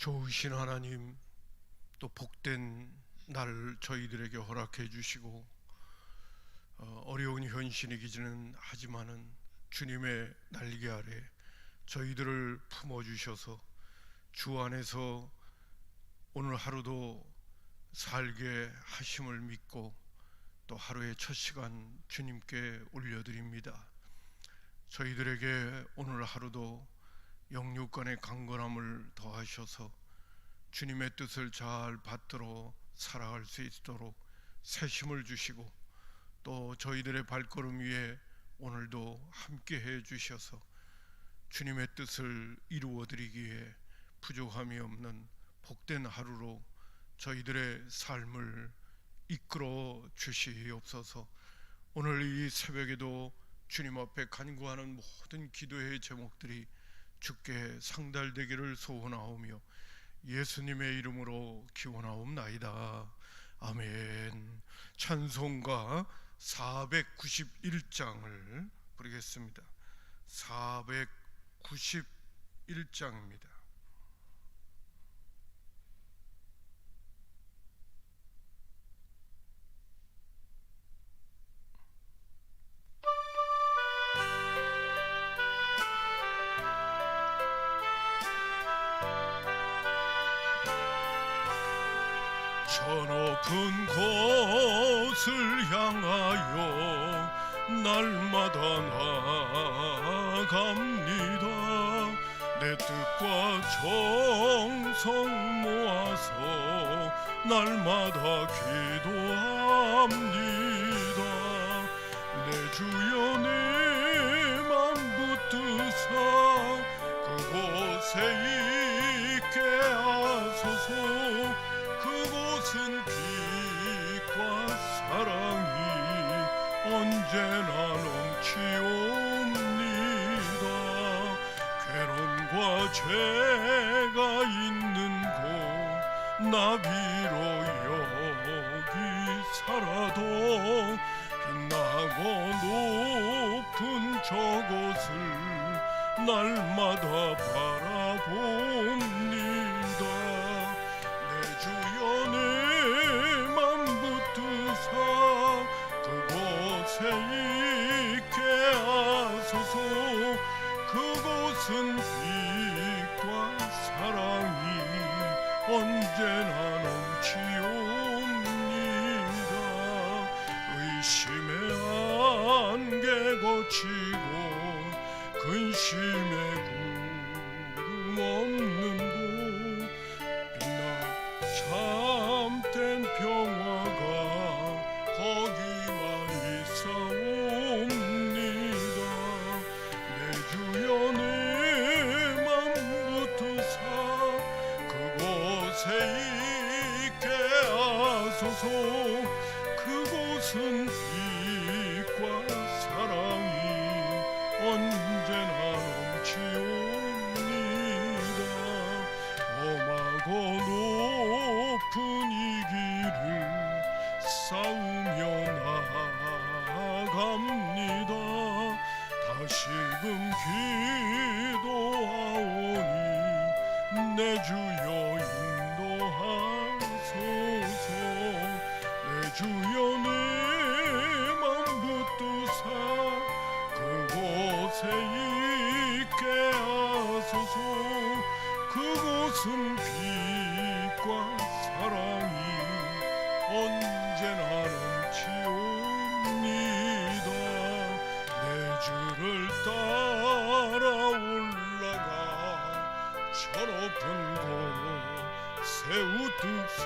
좋으신 하나님 또 복된 날 저희들에게 허락해 주시고 어, 어려운 현실이기는 하지만은 주님의 날개 아래 저희들을 품어 주셔서 주 안에서 오늘 하루도 살게 하심을 믿고 또 하루의 첫 시간 주님께 올려드립니다. 저희들에게 오늘 하루도 영육간의 강건함을 더하셔서 주님의 뜻을 잘 받들어 살아갈 수 있도록 새 힘을 주시고 또 저희들의 발걸음 위에 오늘도 함께 해 주셔서 주님의 뜻을 이루어 드리기에 부족함이 없는 복된 하루로 저희들의 삶을 이끌어 주시옵소서. 오늘 이 새벽에도 주님 앞에 간구하는 모든 기도의 제목들이 주께 상달되기를 소원하오며 예수님의 이름으로 기원하옵나이다. 아멘. 찬송가 491장을 부르겠습니다. 491장입니다. 저 높은 곳을 향하여 날마다 나아갑니다. 내 뜻과 정성 모아서 날마다 기도합니다. 내 주여 내맘 붙드사 그곳에 있게 하소서 그곳은 빛과 사랑이 언제나 넘치옵니다. 괴로움과 죄가 있는 곳 나비로 여기 살아도 빛나고 높은 저곳을 날마다 바라봅니 거치고 근심 사랑이 언제나 넘치옵니다. 내 주를 따라 올라가 저 높은 곳 새우뚝서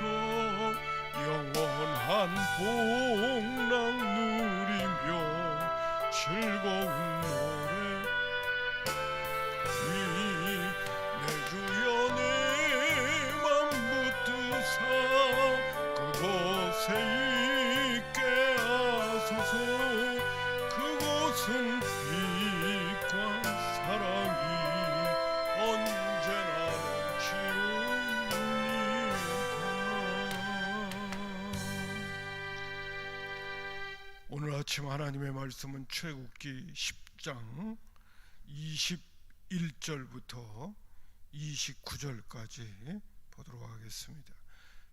영원한 복락 누리며 즐거운 노 말씀은 출애굽기 10장 21절부터 29절까지 보도록 하겠습니다.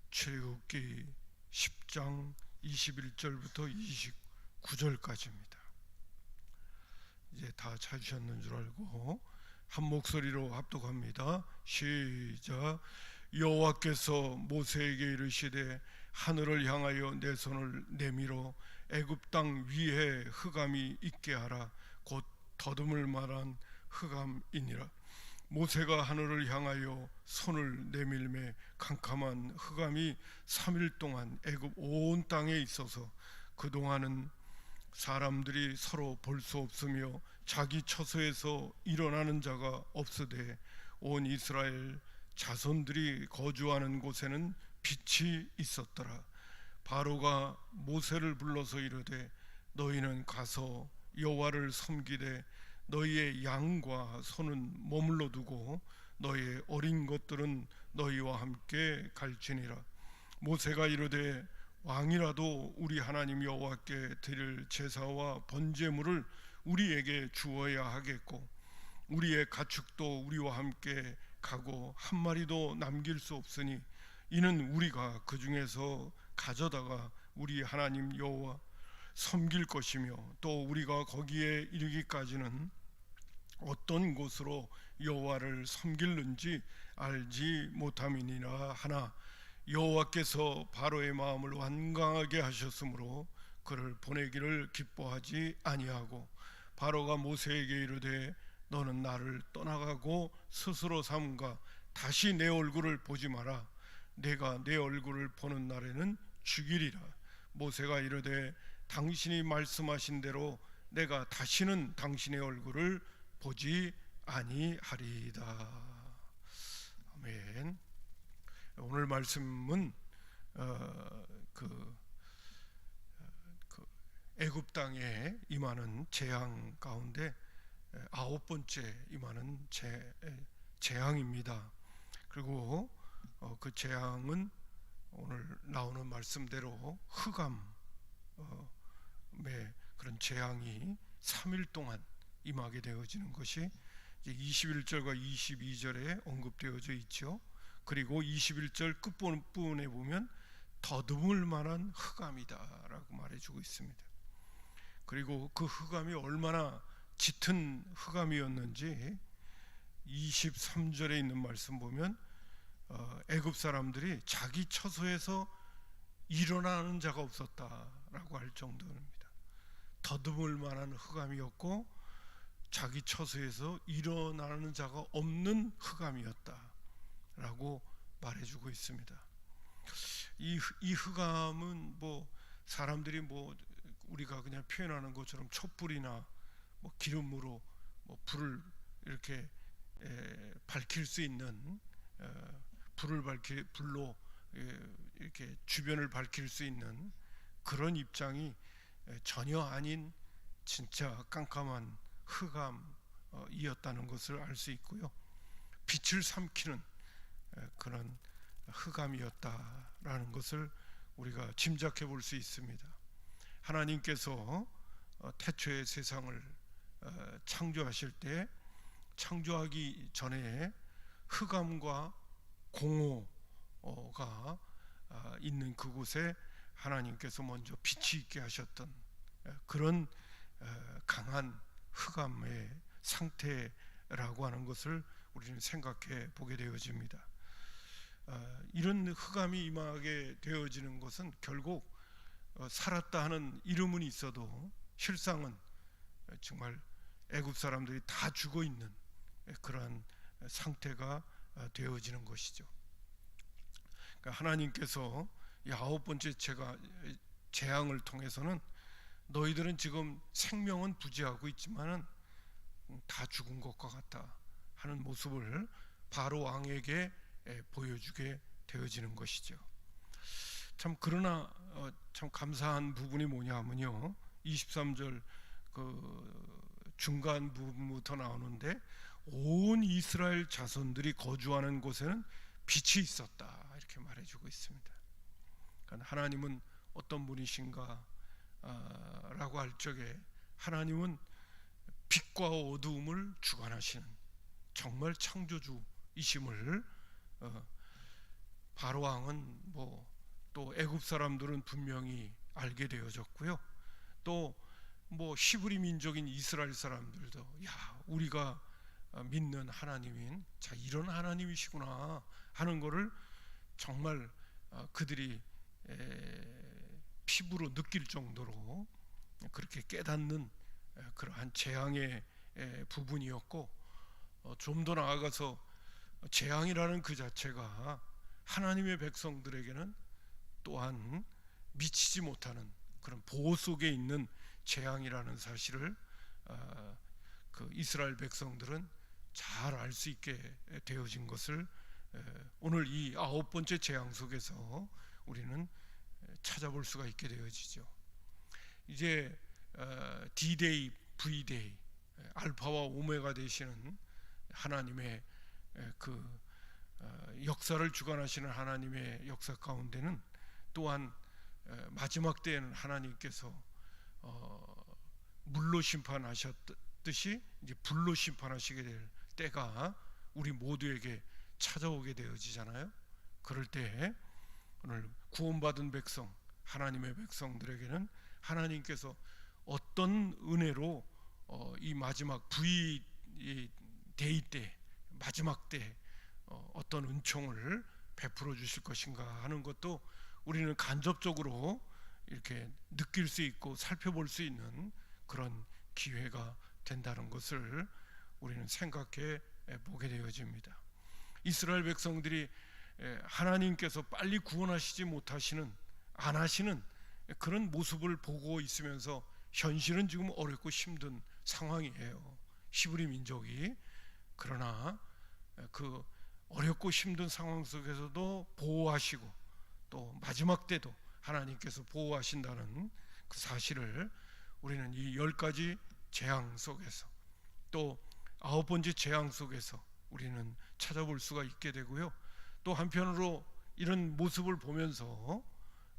출애굽기 10장 21절부터 29절까지입니다. 이제 다 찾으셨는 줄 알고 한 목소리로 합독합니다. 시작. 여호와께서 모세에게 이르시되 하늘을 향하여 내 손을 내밀어 애굽 땅 위에 흑암이 있게 하라 곧 더듬을 만한 흑암이니라 모세가 하늘을 향하여 손을 내밀매 캄캄한 흑암이 3일 동안 애굽 온 땅에 있어서 그동안은 사람들이 서로 볼 수 없으며 자기 처소에서 일어나는 자가 없으되 온 이스라엘 자손들이 거주하는 곳에는 빛이 있었더라. 바로가 모세를 불러서 이르되 너희는 가서 여호와를 섬기되 너희의 양과 소는 머물러 두고 너희의 어린 것들은 너희와 함께 갈지니라. 모세가 이르되 왕이라도 우리 하나님 여호와께 드릴 제사와 번제물을 우리에게 주어야 하겠고 우리의 가축도 우리와 함께 가고 한 마리도 남길 수 없으니 이는 우리가 그 중에서 가져다가 우리 하나님 여호와 섬길 것이며 또 우리가 거기에 이르기까지는 어떤 곳으로 여호와를 섬길는지 알지 못함이니라 하나 여호와께서 바로의 마음을 완강하게 하셨으므로 그를 보내기를 기뻐하지 아니하고 바로가 모세에게 이르되 너는 나를 떠나가고 스스로 삼가. 다시 내 얼굴을 보지 마라. 내가 내 얼굴을 보는 날에는 죽이리라. 모세가 이르되 당신이 말씀하신 대로 내가 다시는 당신의 얼굴을 보지 아니하리이다. 아멘. 오늘 말씀은 어, 그, 그 애굽 땅에 임하는 재앙 가운데 아홉 번째 임하는 재, 재앙입니다. 그리고 어, 그 재앙은 오늘 나오는 말씀대로 흑암의 그런 재앙이 3일 동안 임하게 되어지는 것이 21절과 22절에 언급되어져 있죠. 그리고 21절 끝부분에 보면 더듬을 만한 흑암이다라고 말해주고 있습니다. 그리고 그 흑암이 얼마나 짙은 흑암이었는지 23절에 있는 말씀 보면 어, 애굽 사람들이 자기 처소에서 일어나는 자가 없었다라고 할 정도입니다. 더듬을 만한 흑암이었고 자기 처소에서 일어나는 자가 없는 흑암이었다라고 말해주고 있습니다. 이, 이 흑암은 뭐 사람들이 뭐 우리가 그냥 표현하는 것처럼 촛불이나 뭐 기름으로 뭐 불을 이렇게 에, 밝힐 수 있는 어, 불을 밝히 불로 에, 이렇게 주변을 밝힐 수 있는 그런 입장이 에, 전혀 아닌 진짜 깜깜한 흑암이었다는 것을 알 수 있고요. 빛을 삼키는 에, 그런 흑암이었다라는 것을 우리가 짐작해 볼 수 있습니다. 하나님께서 어, 태초의 세상을 어, 창조하실 때 창조하기 전에 흑암과 공허가 아, 있는 그곳에 하나님께서 먼저 빛이 있게 하셨던 어, 그런 강한 흑암의 상태라고 하는 것을 우리는 생각해 보게 되어집니다. 이런 흑암이 임하게 되어지는 것은 결국 살았다 하는 이름은 있어도 실상은 정말 애굽 사람들이 다 죽어 있는 그러한 상태가 되어지는 것이죠. 그러니까 하나님께서 이 아홉 번째 제가 재앙을 통해서는 너희들은 지금 생명은 부지하고 있지만은 다 죽은 것과 같다 하는 모습을 바로 왕에게 보여주게 되어지는 것이죠. 참 그러나 어, 참 감사한 부분이 뭐냐면요. 23절 그 중간 부분부터 나오는데 온 이스라엘 자손들이 거주하는 곳에는 빛이 있었다 이렇게 말해주고 있습니다. 그러니까 하나님은 어떤 분이신가 아, 할 적에 하나님은 빛과 어두움을 주관하시는 정말 창조주 이심을 어, 바로 왕은 뭐 또 애굽 사람들은 분명히 알게 되어졌고요. 또 뭐 히브리 민족인 이스라엘 사람들도 야 우리가 어, 믿는 하나님인 자 이런 하나님이시구나 하는 거를 정말 어, 그들이 에, 피부로 느낄 정도로 그렇게 깨닫는 에, 그러한 재앙의 에, 부분이었고 어, 좀더 나아가서 재앙이라는 그 자체가 하나님의 백성들에게는 또한 미치지 못하는 그런 보호 속에 있는 재앙이라는 사실을 어, 그 이스라엘 백성들은 잘 알 수 있게 되어진 것을 에, 오늘 이 아홉 번째 재앙 속에서 우리는 찾아볼 수가 있게 되어지죠. 이제 어, D-Day, V-Day, 알파와 오메가 되시는 하나님의 에, 그 어, 역사를 주관하시는 하나님의 역사 가운데는 또한 에, 마지막 때에는 하나님께서 어, 물로 심판하셨듯이 이제 불로 심판하시게 될 때가 우리 모두에게 찾아오게 되어지잖아요. 그럴 때 오늘 구원받은 백성, 하나님의 백성들에게는 하나님께서 어떤 은혜로 어, 이 마지막 이 데이 때 마지막 때 어, 어떤 은총을 베풀어 주실 것인가 하는 것도 우리는 간접적으로 이렇게 느낄 수 있고 살펴볼 수 있는 그런 기회가 된다는 것을 우리는 생각해 보게 되어집니다. 이스라엘 백성들이 에, 하나님께서 빨리 구원하시지 못하시는 안 하시는 그런 모습을 보고 있으면서 현실은 지금 어렵고 힘든 상황이에요. 히브리 민족이 그러나 그 어렵고 힘든 상황 속에서도 보호하시고 또 마지막 때도 하나님께서 보호하신다는 그 사실을 우리는 이 열 가지 재앙 속에서 또 아홉 번째 재앙 속에서 우리는 찾아볼 수가 있게 되고요. 또 한편으로 이런 모습을 보면서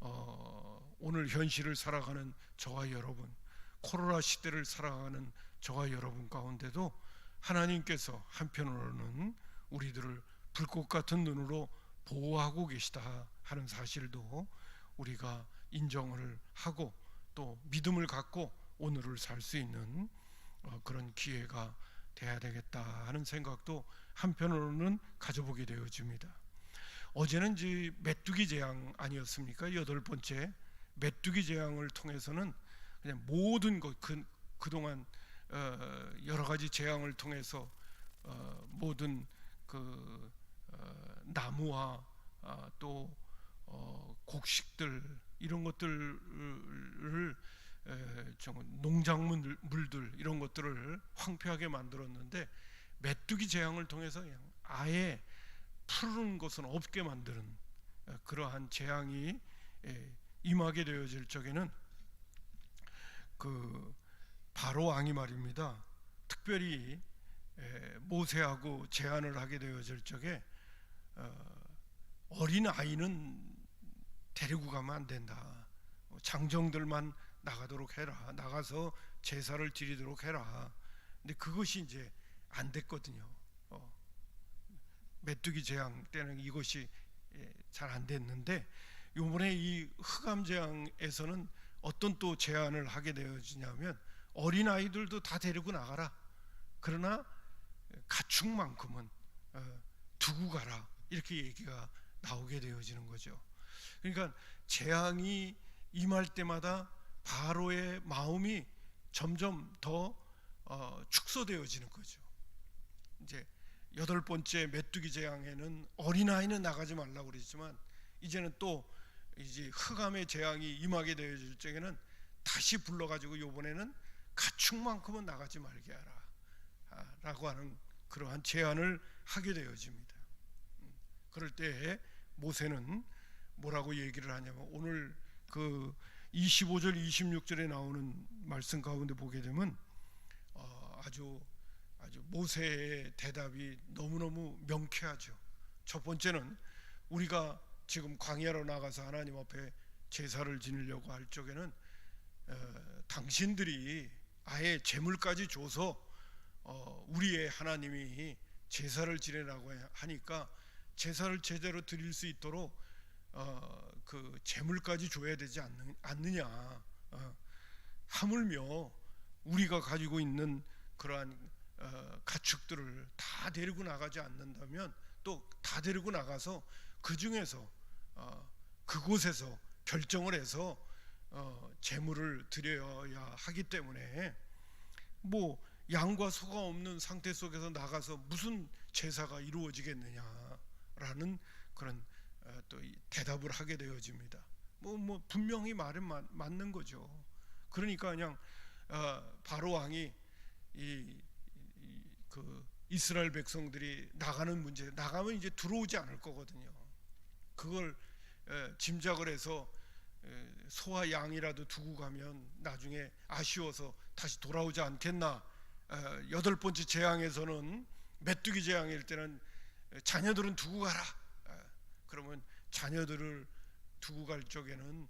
어, 오늘 현실을 살아가는 저와 여러분, 코로나 시대를 살아가는 저와 여러분 가운데도 하나님께서 한편으로는 우리들을 불꽃 같은 눈으로 보호하고 계시다 하는 사실도 우리가 인정을 하고 또 믿음을 갖고 오늘을 살 수 있는 어, 그런 기회가 돼야 되겠다 하는 생각도 한편으로는 가져보게 되어집니다. 어제는 이제 메뚜기 재앙 아니었습니까? 여덟 번째 메뚜기 재앙을 통해서는 그냥 모든 것 그, 그동안 어, 여러 가지 재앙을 통해서 어, 모든 그 어, 나무와 어, 또 어, 곡식들 이런 것들을 농작물들 이런 것들을 황폐하게 만들었는데 메뚜기 재앙을 통해서 아예 푸른 것은 없게 만드는 에, 그러한 재앙이 에, 임하게 되어질 적에는 그 바로 왕이 말입니다. 특별히 에, 모세하고 제안을 하게 되어질 적에 어, 어린 아이는 데리고 가면 안 된다. 장정들만 나가도록 해라. 나가서 제사를 드리도록 해라. 근데 그것이 이제 안 됐거든요. 어, 메뚜기 재앙 때는 이것이 예, 잘안 됐는데 이번에 이 흑암 재앙에서는 어떤 또 제안을 하게 되어지냐면 어린 아이들도 다 데리고 나가라. 그러나 가축만큼은 어, 두고 가라. 이렇게 얘기가 나오게 되어지는 거죠. 그러니까 재앙이 임할 때마다 바로의 마음이 점점 더 어, 축소되어지는 거죠. 이제 여덟 번째 메뚜기 재앙에는 어린 아이는 나가지 말라고 그랬지만 이제는 또 이제 흑암의 재앙이 임하게 되어질 적에는 다시 불러가지고 요번에는 가축만큼은 나가지 말게 하라 아, 라고 하는 그러한 제안을 하게 되어집니다. 음, 그럴 때 모세는 뭐라고 얘기를 하냐면 오늘 그 25절 26절에 나오는 말씀 가운데 보게 되면 어, 아주 아주 모세의 대답이 너무너무 명쾌하죠. 첫 번째는 우리가 지금 광야로 나가서 하나님 앞에 제사를 지내려고 할 적에는 어, 당신들이 아예 재물까지 줘서 어, 우리의 하나님이 제사를 지내라고 해- 하니까 제사를 제대로 드릴 수 있도록 어, 그 재물까지 줘야 되지 않느, 않느 냐. 어, 하물며 우리가 가지고 있는 그러한 어, 가축들을 다 데리고 나가지 않는다면 또 다 데리고 나가서 그 중에서 어, 그곳에서 결정을 해서 어, 재물을 드려야 하기 때문에 뭐 양과 소가 없는 상태 속에서 나가서 무슨 제사가 이루어지겠느냐라는 그런 어, 또이 대답을 하게 되어집니다. 뭐, 뭐 분명히 말은 맞, 맞는 거죠. 그러니까 그냥 어, 바로 왕이 이, 이, 그 이스라엘 백성들이 나가는 문제 나가면 이제 들어오지 않을 거거든요. 그걸 에, 짐작을 해서 에, 소와 양이라도 두고 가면 나중에 아쉬워서 다시 돌아오지 않겠나. 에, 여덟 번째 재앙에서는 메뚜기 재앙일 때는 에, 자녀들은 두고 가라. 에, 그러면 자녀들을 두고 갈 적에는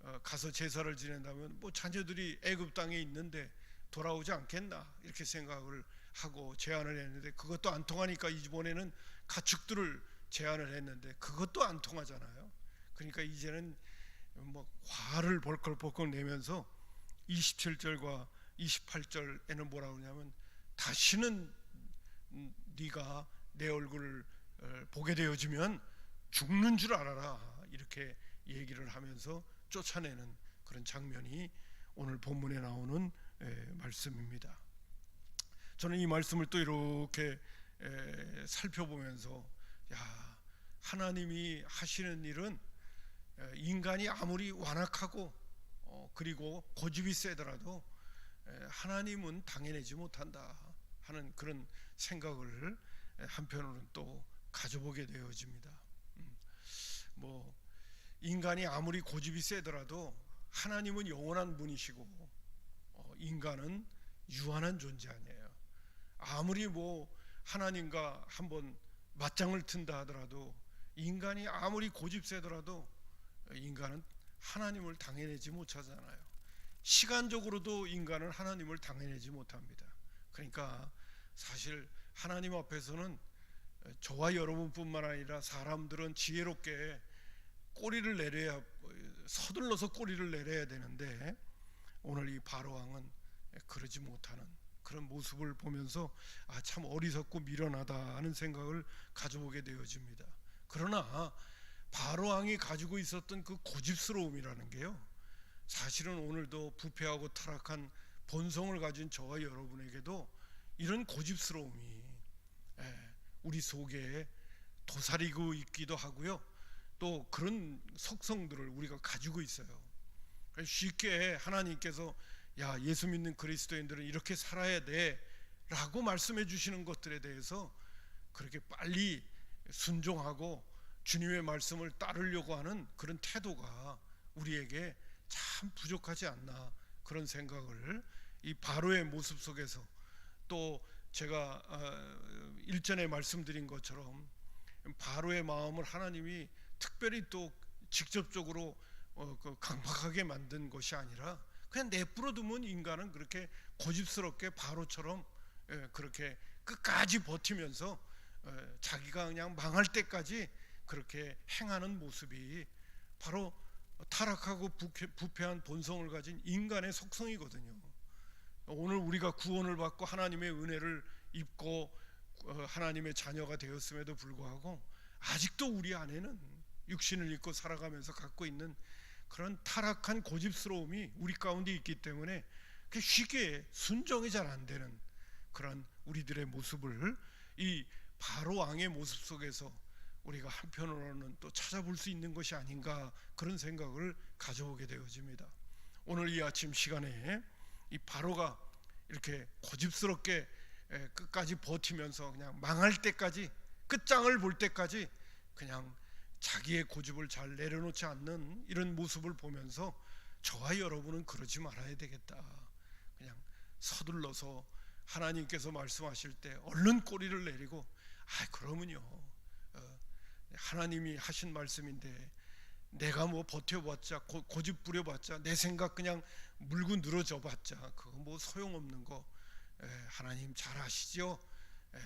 어, 가서 제사를 지낸다면 뭐 자녀들이 애굽 땅에 있는데 돌아오지 않겠나 이렇게 생각을 하고 제안을 했는데 그것도 안 통하니까 이번에는 가축들을 제안을 했는데 그것도 안 통하잖아요. 그러니까 이제는 뭐 화를 벌컥벌컥 내면서 27절과 28절에는 뭐라고 하냐면 다시는 음, 네가 내 얼굴을 어, 보게 되어지면 죽는 줄 알아라 이렇게 얘기를 하면서 쫓아내는 그런 장면이 오늘 본문에 나오는 에, 말씀입니다. 저는 이 말씀을 또 이렇게 에, 살펴보면서 야 하나님이 하시는 일은 에, 인간이 아무리 완악하고 어, 그리고 고집이 세더라도 에, 하나님은 당해내지 못한다 하는 그런 생각을 에, 한편으로는 또 가져보게 되어집니다. 음, 뭐 인간이 아무리 고집이 세더라도 하나님은 영원한 분이시고 어, 인간은 유한한 존재 아니에요. 아무리 뭐 하나님과 한번 맞짱을 튼다 하더라도 인간이 아무리 고집 세더라도 인간은 하나님을 당해내지 못하잖아요. 시간적으로도 인간은 하나님을 당해내지 못합니다. 그러니까 사실 하나님 앞에서는 저와 여러분뿐만 아니라 사람들은 지혜롭게 꼬리를 내려야 서둘러서 꼬리를 내려야 되는데 오늘 이 바로 왕은 그러지 못하는 그런 모습을 보면서 아 참 어리석고 미련하다 하는 생각을 가져보게 되어집니다. 그러나 바로 왕이 가지고 있었던 그 고집스러움이라는 게요. 사실은 오늘도 부패하고 타락한 본성을 가진 저와 여러분에게도 이런 고집스러움이 예, 우리 속에 도사리고 있기도 하고요. 또 그런 속성들을 우리가 가지고 있어요. 쉽게 하나님께서 야 예수 믿는 그리스도인들은 이렇게 살아야 돼라고 말씀해 주시는 것들에 대해서 그렇게 빨리 순종하고 주님의 말씀을 따르려고 하는 그런 태도가 우리에게 참 부족하지 않나 그런 생각을 이 바로의 모습 속에서 또 제가 어, 일전에 말씀드린 것처럼 바로의 마음을 하나님이 특별히 또 직접적으로 어, 그 강박하게 만든 것이 아니라 그냥 내버려 두면 인간은 그렇게 고집스럽게 바로처럼 예, 그렇게 끝까지 버티면서 예, 자기가 그냥 망할 때까지 그렇게 행하는 모습이 바로 타락하고 부패, 부패한 본성을 가진 인간의 속성이거든요. 오늘 우리가 구원을 받고 하나님의 은혜를 입고 어, 하나님의 자녀가 되었음에도 불구하고 아직도 우리 안에는 육신을 입고 살아가면서 갖고 있는 그런 타락한 고집스러움이 우리 가운데 있기 때문에 쉽게 순종이 잘 안 되는 그런 우리들의 모습을 이 바로 왕의 모습 속에서 우리가 한편으로는 또 찾아볼 수 있는 것이 아닌가 그런 생각을 가져오게 되어집니다. 오늘 이 아침 시간에 이 바로가 이렇게 고집스럽게 끝까지 버티면서 그냥 망할 때까지 끝장을 볼 때까지 그냥 자기의 고집을 잘 내려놓지 않는 이런 모습을 보면서 저와 여러분은 그러지 말아야 되겠다. 그냥 서둘러서 하나님께서 말씀하실 때 얼른 꼬리를 내리고 아 그러면요 어, 하나님이 하신 말씀인데 내가 뭐 버텨봤자 고, 고집 부려봤자 내 생각 그냥 물고 늘어져 봤자 그거 뭐 소용없는 거 에, 하나님 잘 아시죠? 에,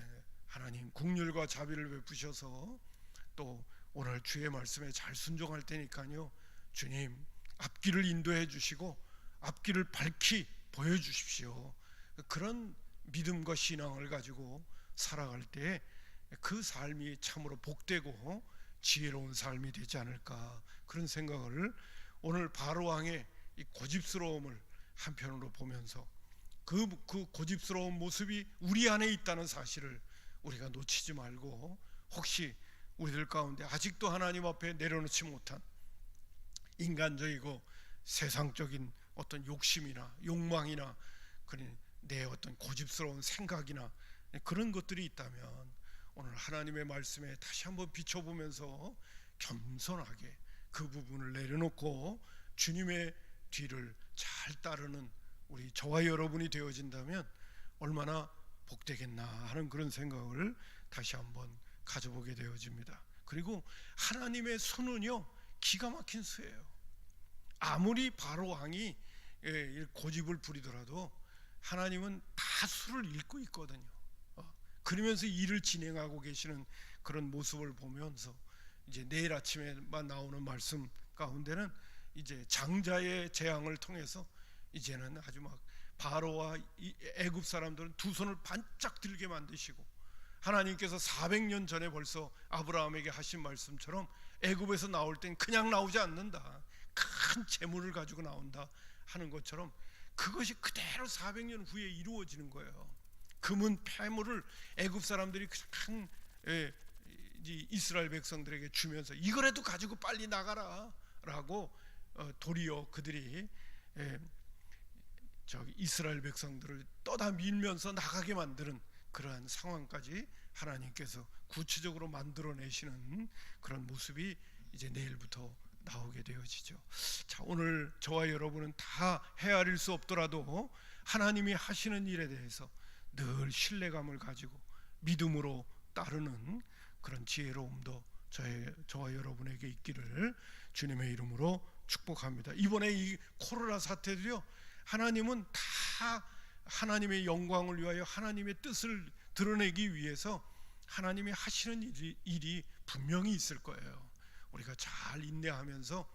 하나님 국률과 자비를 베푸셔서 또 오늘 주의 말씀에 잘 순종할 테니까요. 주님 앞길을 인도해 주시고 앞길을 밝히 보여 주십시오. 그런 믿음과 신앙을 가지고 살아갈 때 그 삶이 참으로 복되고 지혜로운 삶이 되지 않을까 그런 생각을 오늘 바로 왕의 이 고집스러움을 한편으로 보면서 그, 그 고집스러운 모습이 우리 안에 있다는 사실을 우리가 놓치지 말고 혹시 우리들 가운데 아직도 하나님 앞에 내려놓지 못한 인간적이고 세상적인 어떤 욕심이나 욕망이나 그런 내 어떤 고집스러운 생각이나 그런 것들이 있다면 오늘 하나님의 말씀에 다시 한번 비춰보면서 겸손하게 그 부분을 내려놓고 주님의 뒤를 잘 따르는 우리 저와 여러분이 되어진다면 얼마나 복되겠나 하는 그런 생각을 다시 한번 가져보게 되어집니다. 그리고 하나님의 수는요 기가 막힌 수예요. 아무리 바로 왕이 예, 고집을 부리더라도 하나님은 다 수를 읽고 있거든요. 어, 그러면서 일을 진행하고 계시는 그런 모습을 보면서 이제 내일 아침에만 나오는 말씀 가운데는 이제 장자의 재앙을 통해서 이제는 아주 막 바로와 이 애굽 사람들은 두 손을 반짝 들게 만드시고 하나님께서 400년 전에 벌써 아브라함에게 하신 말씀처럼 애굽에서 나올 땐 그냥 나오지 않는다. 큰 재물을 가지고 나온다 하는 것처럼 그것이 그대로 400년 후에 이루어지는 거예요. 금은 폐물을 애굽 사람들이 그냥 예, 이 이스라엘 백성들에게 주면서 이거라도 가지고 빨리 나가라라고 어, 도리어 그들이 예, 저기 이스라엘 백성들을 떠다 밀면서 나가게 만드는 그러한 상황까지 하나님께서 구체적으로 만들어내시는 그런 모습이 이제 내일부터 나오게 되어지죠. 자, 오늘 저와 여러분은 다 헤아릴 수 없더라도 하나님이 하시는 일에 대해서 늘 신뢰감을 가지고 믿음으로 따르는 그런 지혜로움도 저의 저와 여러분에게 있기를 주님의 이름으로 축복합니다. 이번에 이 코로나 사태도요. 하나님은 다 하나님의 영광을 위하여 하나님의 뜻을 드러내기 위해서 하나님이 하시는 일이, 일이 분명히 있을 거예요. 우리가 잘 인내하면서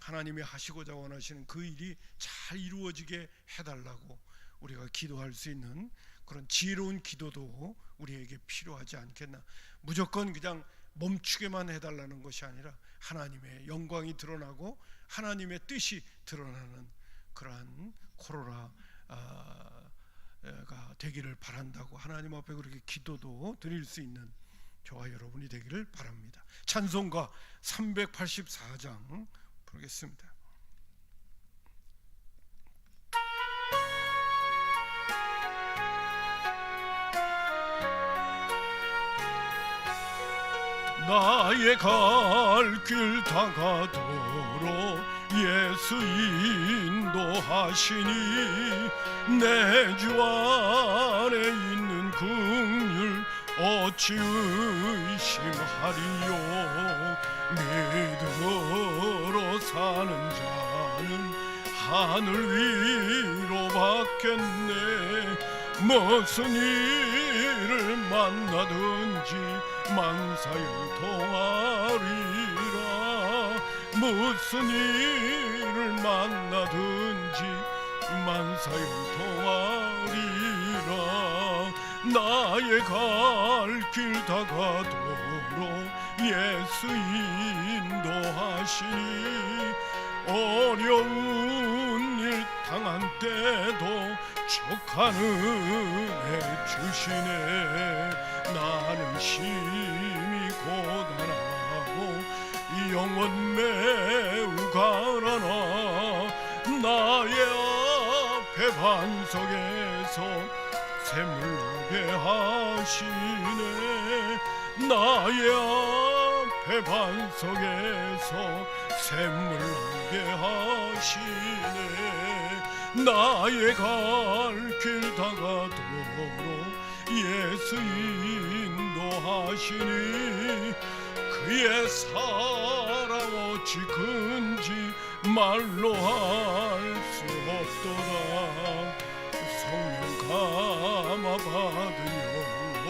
하나님이 하시고자 원하시는 그 일이 잘 이루어지게 해달라고 우리가 기도할 수 있는 그런 지혜로운 기도도 우리에게 필요하지 않겠나. 무조건 그냥 멈추게만 해달라는 것이 아니라 하나님의 영광이 드러나고 하나님의 뜻이 드러나는 그러한 코로나 가 되기를 바란다고 하나님 앞에 그렇게 기도도 드릴 수 있는 저와 여러분이 되기를 바랍니다. 찬송가 384장 부르겠습니다. 나의 갈 길 다가도록 예수 인도하시니 내 주 안에 있는 긍휼 어찌 의심하리요? 믿음으로 사는 자는 하늘 위로 받겠네. 무슨 일을 만나든지 만사형통하리라. 무슨 일을 만나든지 만사형통하리라. 나의 갈 길 다가도록 예수 인도하시니 어려운 일 당한 때도 족한 은혜 주시네 나는 심히 고단하고 영원 매우 가라나 반석에서 샘물나게 하시네. 나의 앞에 반석에서 샘물나게 하시네. 나의 갈 길 다가도록 예수 인도하시니 사랑 어찌 큰지 말로 할 수 없도다. 성령 감화 받은 영혼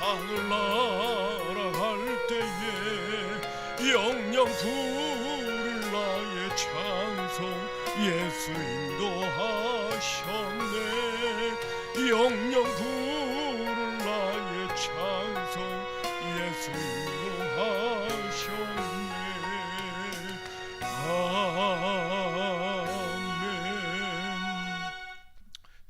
하늘 날아갈 때에 영영 부를 나의 찬송 예수 인도하셨네. 영영 부를 나의 찬송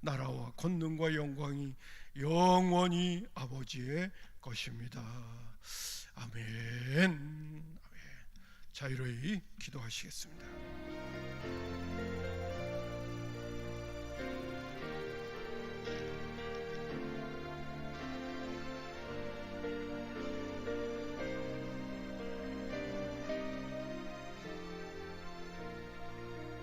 나라와 권능과 영광이 영원히 아버지의 것입니다. 아멘. 아멘. 자유로이 기도하시겠습니다.